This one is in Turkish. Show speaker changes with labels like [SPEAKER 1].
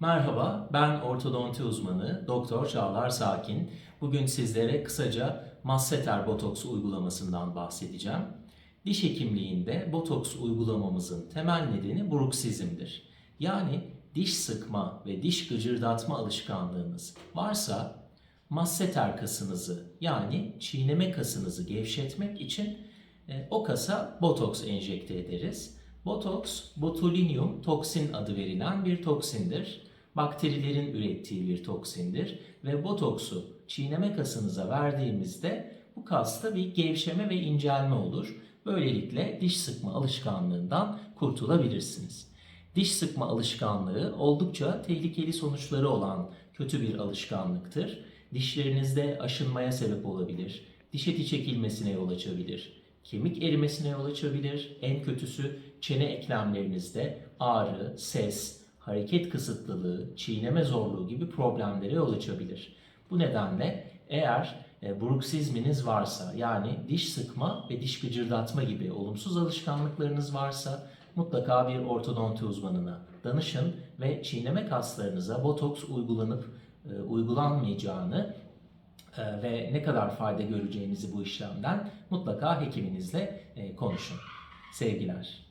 [SPEAKER 1] Merhaba, ben ortodonti uzmanı Doktor Çağlar Sakin. Bugün sizlere kısaca masseter botoks uygulamasından bahsedeceğim. Diş hekimliğinde botoks uygulamamızın temel nedeni bruksizmdir. Yani diş sıkma ve diş gıcırdatma alışkanlığınız varsa masseter kasınızı yani çiğneme kasınızı gevşetmek için e, o kasa botoks enjekte ederiz. Botoks, botulinum toksin adı verilen bir toksindir. Bakterilerin ürettiği bir toksindir ve botoksu çiğneme kasınıza verdiğimizde bu kasta bir gevşeme ve incelme olur. Böylelikle diş sıkma alışkanlığından kurtulabilirsiniz. Diş sıkma alışkanlığı oldukça tehlikeli sonuçları olan kötü bir alışkanlıktır. Dişlerinizde aşınmaya sebep olabilir, diş eti çekilmesine yol açabilir, kemik erimesine yol açabilir. En kötüsü çene eklemlerinizde ağrı, ses, hareket kısıtlılığı, çiğneme zorluğu gibi problemlere yol açabilir. Bu nedenle eğer e, bruksizminiz varsa yani diş sıkma ve diş gıcırdatma gibi olumsuz alışkanlıklarınız varsa mutlaka bir ortodonti uzmanına danışın ve çiğneme kaslarınıza botoks uygulanıp e, uygulanmayacağını e, ve ne kadar fayda göreceğinizi bu işlemden mutlaka hekiminizle e, konuşun. Sevgiler.